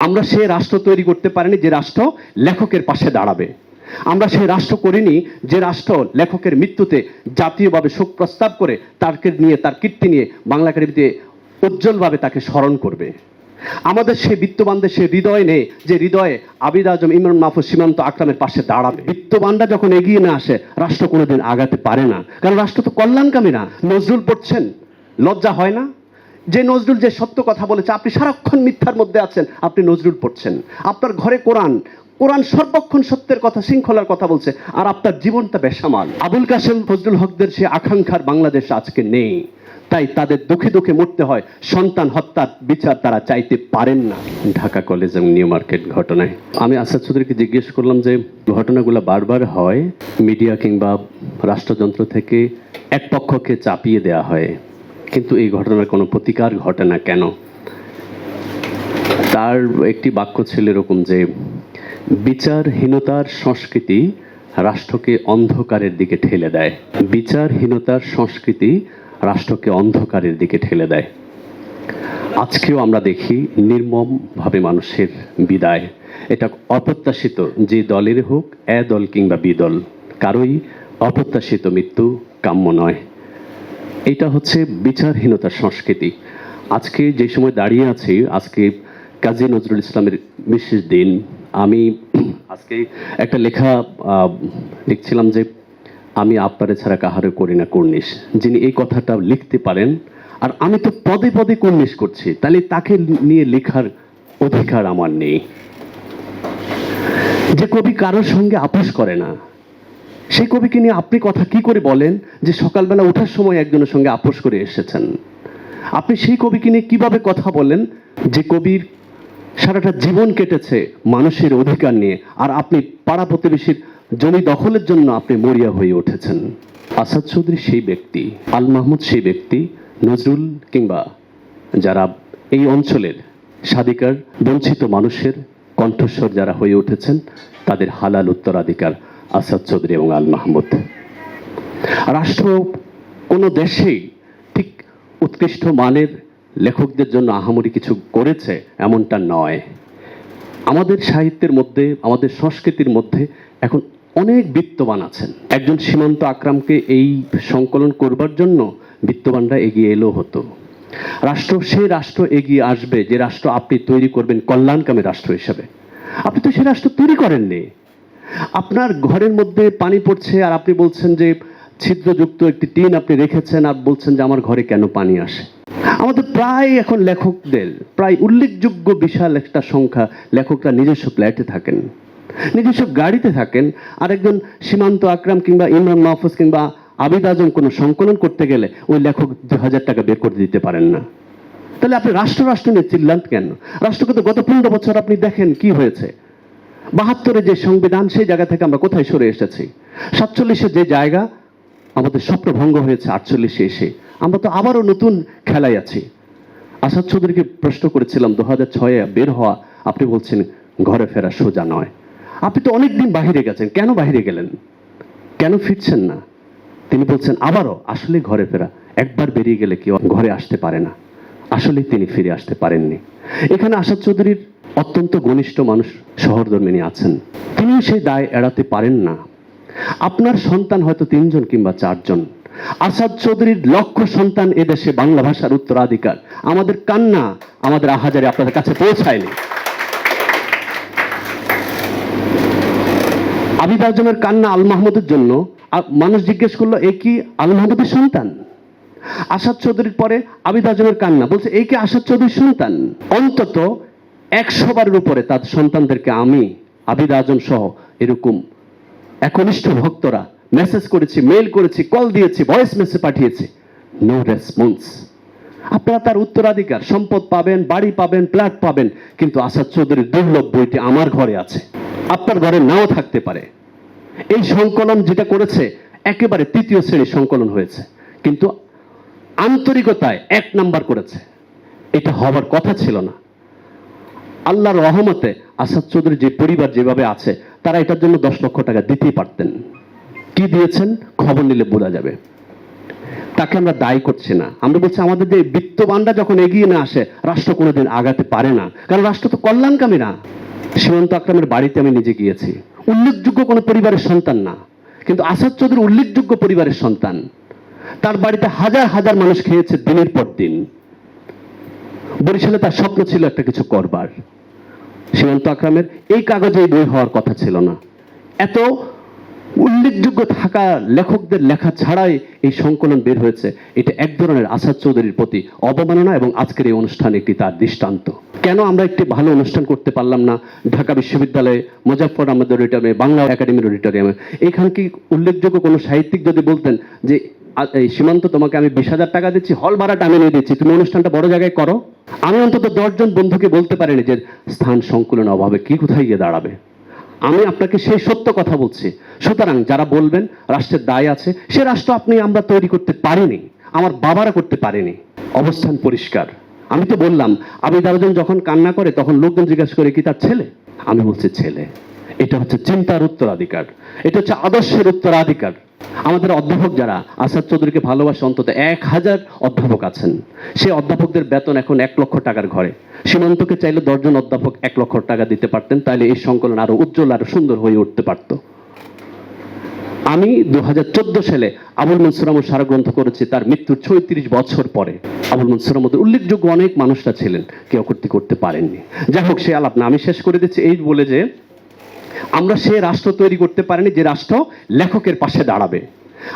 আমরা সে রাষ্ট্র তৈরি করতে পারিনি যে রাষ্ট্র লেখকের পাশে দাঁড়াবে। আমরা সে রাষ্ট্র করিনি যে রাষ্ট্র লেখকের মৃত্যুতে জাতীয়ভাবে শোক প্রস্তাব করে তাকে নিয়ে, তার কীর্তি নিয়ে বাংলা একাডেমিতে উজ্জ্বলভাবে তাকে স্মরণ করবে। আমাদের সে বিত্তবানদের সে হৃদয় নেই যে হৃদয়ে আবিদ আজম, ইমরান মাহফুজ সীমান্ত আকরামের পাশে দাঁড়াবে। বিত্তবানরা যখন এগিয়ে না আসে, রাষ্ট্র কোনোদিন আগাতে পারে না। কারণ রাষ্ট্র তো কল্যাণকামী না। নজরুল পড়ছেন, লজ্জা হয় না? যে নজরুল যে সত্য কথা বলেছে, আপনি সারাক্ষণ মিথ্যার মধ্যে আছেন, আপনি নজরুল পড়ছেন। আপনার ঘরে কোরআন কোরআন সর্বক্ষণ সত্যের কথা, শৃঙ্খলার কথা বলছে, আর আপনার জীবনটা বেসামাল। আবুল কাসেম ফজলুল হকদের সে আকাঙ্ক্ষার বাংলাদেশ আজকে নেই। তাই তাদের দুঃখে দুঃখে মরতে হয়, সন্তান হত্যার বিচার তারা চাইতে পারেন না। ঢাকা কলেজ এবং নিউ মার্কেট ঘটনায়। আমি আসাদ চৌধুরীকে জিজ্ঞেস করলাম যে, ঘটনাগুলো বারবার হয়, মিডিয়া কিংবা রাষ্ট্রযন্ত্র থেকে এক পক্ষকে চাপিয়ে দেয়া হয়। কিন্তু এই ঘটনার কোনো প্রতিকার ঘটে না কেন? তার একটি বাক্য ছিল এরকম যে, বিচারহীনতার সংস্কৃতি রাষ্ট্রকে অন্ধকারের দিকে ঠেলে দেয়। বিচারহীনতার সংস্কৃতি রাষ্ট্রকে অন্ধকারের দিকে ঠেলে দেয়। আজকেও আমরা দেখি নির্মমভাবে মানুষের বিদায়। এটা অপ্রত্যাশিত যে দলের হোক, এ দল কিংবা বিদল কারোই অপ্রত্যাশিত মৃত্যু কাম্য নয়। এটা হচ্ছে বিচারহীনতার সংস্কৃতি। আজকে যে সময় দাঁড়িয়ে আছি, আজকে কাজী নজরুল ইসলামের বিশেষ দিন, আমি আজকে একটা লেখা লিখছিলাম যে, আমি আপনারে ছাড়া কাহারে করি না কর্নিশ। যিনি এই কথাটা লিখতে পারেন, আর আমি তো পদে পদে কর্নিশ করছি, তাহলে তাকে নিয়ে লেখার অধিকার আমার নেই। যে কবি কারোর সঙ্গে আপোষ করে না সেই কবিকে নিয়ে আপনি কথা কি করে বলেন যে সকালবেলা ওঠার সময় একজনের সঙ্গে আপোষ করে এসেছেন? আপনি সেই কবিকে নিয়ে কীভাবে কথা বলেন যে কবির সারাটা জীবন কেটেছে মানুষের অধিকার নিয়ে আর আপনি পাড়া প্রতিবেশীর জমি দখলের জন্য আপনি মরিয়া হয়ে উঠেছেন? আসাদ চৌধুরী সেই ব্যক্তি, আল মাহমুদ সেই ব্যক্তি, নজরুল কিংবা যারা এই অঞ্চলের স্বাধিকার, বঞ্চিত মানুষের কণ্ঠস্বর যারা হয়ে উঠেছেন, তাদের হালাল উত্তরাধিকার আসাদ চৌধুরী এবং আল মাহমুদ। রাষ্ট্র কোনো দেশেই ঠিক উৎকৃষ্ট মানের লেখকদের জন্য আহামরি কিছু করেছে এমনটা নয়। আমাদের সাহিত্যের মধ্যে, আমাদের সংস্কৃতির মধ্যে এখন অনেক বিত্তবান আছেন। একজন সীমান্ত আকরামকে এই সংকলন করবার জন্য বিত্তবানরা এগিয়ে এলো হতো। রাষ্ট্র, সে রাষ্ট্র এগিয়ে আসবে, যে রাষ্ট্র আপনি তৈরি করবেন কল্যাণকামী রাষ্ট্র হিসেবে। আপনি তো সে রাষ্ট্র তৈরি করেননি। আপনার ঘরের মধ্যে পানি পড়ছে আর আপনি বলছেন যে ছিদ্রযুক্ত একটি টিন আপনি রেখেছেন আর বলছেন যে আমার ঘরে কেন পানি আসে? আমাদের প্রায় এখন লেখকদের, প্রায় উল্লেখযোগ্য বিশাল একটা সংখ্যা লেখকরা নিজস্ব ফ্ল্যাটে থাকেন, নিজস্ব গাড়িতে থাকেন আর একজন সীমান্ত আকরাম কিংবা ইমরান মাহফুজ কিংবা আবিদ আজম কোনো সংকলন করতে গেলে ওই লেখক দু হাজার টাকা বের করে দিতে পারেন না। তাহলে আপনি রাষ্ট্র রাষ্ট্র নিয়ে চিল্লান কেন? রাষ্ট্রকে তো গত পনেরো বছর আপনি দেখেন কি হয়েছে। বাহাত্তরে যে সংবিধান, সেই জায়গা থেকে আমরা কোথায় সরে এসেছি? সাতচল্লিশে যে জায়গা, আমাদের স্বপ্ন ভঙ্গ হয়েছে আটচল্লিশে এসে। আমরা তো আবারও নতুন খেলায় আছি। আসাদ চৌধুরীকে প্রশ্ন করেছিলাম দু হাজার ছয়ে বের হওয়া, আপনি বলছেন ঘরে ফেরা সোজা নয়। আপনি তো অনেক দিন বাহিরে গেছেন। কেন বাহিরে গেলেন? কেন ফিরছেন না? তিনি বলছেন, আবারও আসলে ঘরে ফেরা। একবার বেরিয়ে গেলে কেউ ঘরে আসতে পারে না। আসলে তিনি ফিরে আসতে পারেননি। এখানে আসাদ চৌধুরীর অত্যন্ত ঘনিষ্ঠ মানুষ সহধর্মিনী আছেন। তিনিও সেই দায় এড়াতে পারেন না। আপনার সন্তান হয়তো তিনজন কিংবা চারজন। আসাদ চৌধুরীর লক্ষ সন্তান এদেশে বাংলা ভাষার উত্তরাধিকার। আমাদের কান্না, আমাদের আহাজারে আপনাদের কাছে পৌঁছায়নি। আবিদ আজমের কান্না আল মাহমুদের জন্য। মানুষ জিজ্ঞেস করল, এ কি আল মাহমুদের সন্তান? আসাদ চৌধুরীর পরে আবিদ আজমের কান্না, বলছে এই কি আসাদ চৌধুরীর সন্তান? অন্তত একশো বারের উপরে তার সন্তানদেরকে আমি, আবিদ আজম সহ এরকম একনিষ্ঠ ভক্তরা মেসেজ করেছি মেল করেছি কল দিয়েছি ভয়েস মেসেজ পাঠিয়েছি। নো রেসপন্স আপনারা তার উত্তরাধিকার, সম্পদ পাবেন, বাড়ি পাবেন ফ্ল্যাট পাবেন, কিন্তু আসাদ চৌধুরীর দুর্লভ বইটি আমার ঘরে আছে। আপনার ঘরে নাও থাকতে পারে। এই সংকলন যেটা করেছে, একেবারে তৃতীয় শ্রেণির সংকলন হয়েছে। কিন্তু আন্তরিকতায় এক নাম্বার করেছে। এটা হবার কথা ছিল না। আল্লাহর রহমতে আসাদ চৌধুরী যে পরিবার যেভাবে আছে, তারা এটার জন্য দশ লক্ষ টাকা দিতেই পারতেন। কি দিয়েছেন? খবর নিলে বোঝা যাবে। তাকে আমরা দায়ী করছি না। আমরা বলছি, আমাদের যে বিত্তবানরা যখন এগিয়ে না আসে, রাষ্ট্র কোনোদিন আগাতে পারে না। কারণ রাষ্ট্র তো কল্যাণকামী না। সীমান্ত আকরামের বাড়িতে আমি নিজে গিয়েছি। উল্লেখযোগ্য কোনো পরিবারের সন্তান না। কিন্তু আসাদ চৌধুরী উল্লেখযোগ্য পরিবারের সন্তান। তার বাড়িতে হাজার হাজার মানুষ খেয়েছে দিনের পর দিন। বরিশালে তার স্বপ্ন ছিল একটা কিছু করবার। সীমান্ত আকরামের এই কাগজে বই হওয়ার কথা ছিল না। এত উল্লেখযোগ্য থাকা লেখকদের লেখা ছাড়াই এই সংকলন বের হয়েছে। এটা এক ধরনের আসাদ চৌধুরীর প্রতি অবমাননা এবং আজকের এই অনুষ্ঠান একটি তার দৃষ্টান্ত। কেন আমরা একটি ভালো অনুষ্ঠান করতে পারলাম না? ঢাকা বিশ্ববিদ্যালয়ে মুজাফর আহমদ অডিটোরিয়ামে বাংলা একাডেমির অডিটোরিয়ামে এখানে কি উল্লেখযোগ্য কোনো সাহিত্যিক যদি বলতেন যে এই সীমান্ত তোমাকে আমি বিশ হাজার টাকা দিচ্ছি, হল ভাড়াটা আমি নিয়ে দিচ্ছি। তুমি অনুষ্ঠানটা বড় জায়গায় করো। আমি অন্তত দশজন বন্ধুকে বলতে পারিনি যে স্থান সংকুলন অভাবে কি কোথায় গিয়ে দাঁড়াবে। আমি আপনাকে সেই সত্য কথা বলছি। সুতরাং যারা বলবেন, রাষ্ট্রের দায় আছে, সে রাষ্ট্র আপনি আমরা তৈরি করতে পারিনি, আমার বাবারা করতে পারেনি। অবস্থান পরিষ্কার। আমি তো বললাম আবিদ আবেদন যখন কান্না করে, তখন লোকজন জিজ্ঞাসা করে, কি তার ছেলে? আমি বলছি, ছেলে। এটা হচ্ছে চিন্তার উত্তরাধিকার। এটা হচ্ছে আদর্শের উত্তরাধিকার। আমাদের অধ্যাপক যারা, আসাদ চৌধুরীকে ভালোবাসে অন্তত এক হাজার অধ্যাপক আছেন। সেই অধ্যাপকদের বেতন এখন এক লক্ষ টাকার ঘরে। সীমান্তকে চাইলে দশজন অধ্যাপক এক লক্ষ টাকা দিতে পারতেন তাহলে এই সংকলন আরও উজ্জ্বল, আরও সুন্দর হয়ে উঠতে পারত। আমি দু হাজার চোদ্দ সালে আবুল মনসুর আহমদ সারা গ্রন্থ করেছি, তার মৃত্যুর ছয়ত্রিশ বছর পরে। আবুল মনসুর উল্লেখযোগ্য অনেক মানুষরা ছিলেন, কেউ করতে পারেননি। যাই হোক, সে আলাপ না, আমি শেষ করে দিচ্ছি এই বলে যে আমরা সে রাষ্ট্র তৈরি করতে পারিনি যে রাষ্ট্র লেখকের পাশে দাঁড়াবে।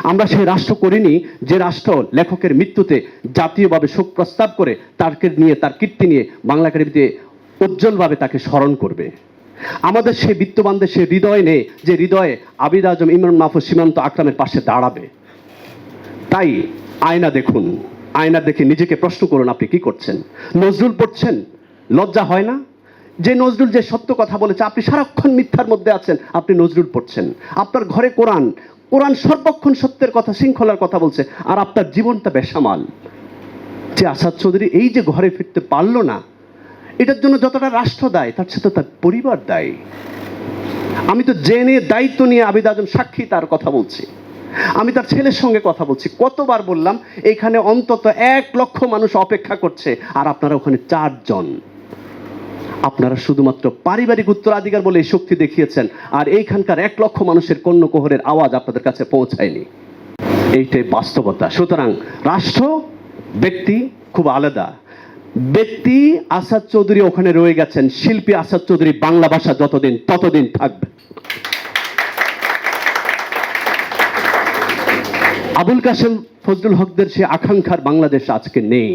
আমরা সেই রাষ্ট্র করিনি যে রাষ্ট্র লেখকের মৃত্যুতে জাতীয়ভাবে শোক প্রস্তাব করে তাকে নিয়ে, তার কীর্তি নিয়ে বাংলা একাডেমিতে উজ্জ্বলভাবে তাকে স্মরণ করবে। আমাদের সেই বিত্তবানদের সে হৃদয় নেই যে হৃদয়ে আবিদ আজম, ইমরান মাহফুজ সীমান্ত আকরামের পাশে দাঁড়াবে। তাই আয়না দেখুন, আয়না দেখে নিজেকে প্রশ্ন করুন, আপনি কি করছেন? নজরুল পড়ছেন? লজ্জা হয় না? যে নজরুল যে সত্য কথা বলেছে, আপনি সারাক্ষণ মিথ্যার মধ্যে আছেন, আপনি নজরুল পড়ছেন। আপনার ঘরে কোরআন কোরআন সর্বক্ষণ সত্যের কথা, শৃঙ্খলার কথা বলছে, আর আপনার জীবনটা বেসামাল। যে আসাদ চৌধুরী এই যে ঘরে ফিরতে পারল না, এটার জন্য যতটা রাষ্ট্র দায়, তার সাথে তার পরিবার দায়ী। আমি তো জেনে দায়িত্ব নিয়ে আবিদ আজম সাক্ষী তার কথা বলছি। আমি তার ছেলের সঙ্গে কথা বলছি। কতবার বললাম, এখানে অন্তত এক লক্ষ মানুষ অপেক্ষা করছে, আর আপনারা ওখানে চারজন। আপনারা শুধুমাত্র পারিবারিক উত্তরাধিকার বলে এই শক্তি দেখিয়েছেন, আর এইখানকার এক লক্ষ মানুষের কন্য কোহরের আওয়াজ আপনাদের কাছে পৌঁছায়নি। এইটাই বাস্তবতা। সুতরাং রাষ্ট্র, ব্যক্তি খুব আলাদা। ব্যক্তি আসাদ চৌধুরী ওখানে রয়ে গেছেন, শিল্পী আসাদ চৌধুরী বাংলা ভাষা যতদিন, ততদিন থাকবে। আবুল কাসেম ফজলুল হকদের সে আকাঙ্ক্ষার বাংলাদেশ আজকে নেই।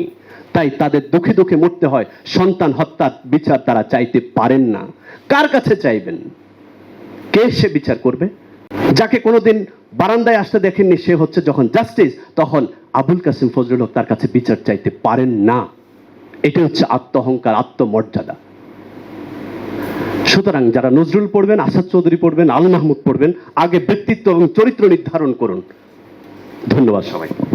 তাই তাদের দুঃখে দুঃখে মরতে হয়, সন্তান হত্যার বিচার তারা চাইতে পারেন না। কার কাছে চাইবেন? কে সে বিচার করবে? যাকে কোনোদিন বারান্দায় আসতে দেখেননি, সে হচ্ছে যখন জাস্টিস তখন আবুল কাসিম ফজলুল হক তার কাছে বিচার চাইতে পারেন না। এটা হচ্ছে আত্মহংকার, আত্মমর্যাদা। সুতরাং যারা নজরুল পড়বেন, আসাদ চৌধুরী পড়বেন, আল মাহমুদ পড়বেন, আগে ব্যক্তিত্ব এবং চরিত্র নির্ধারণ করুন। ধন্যবাদ সবাই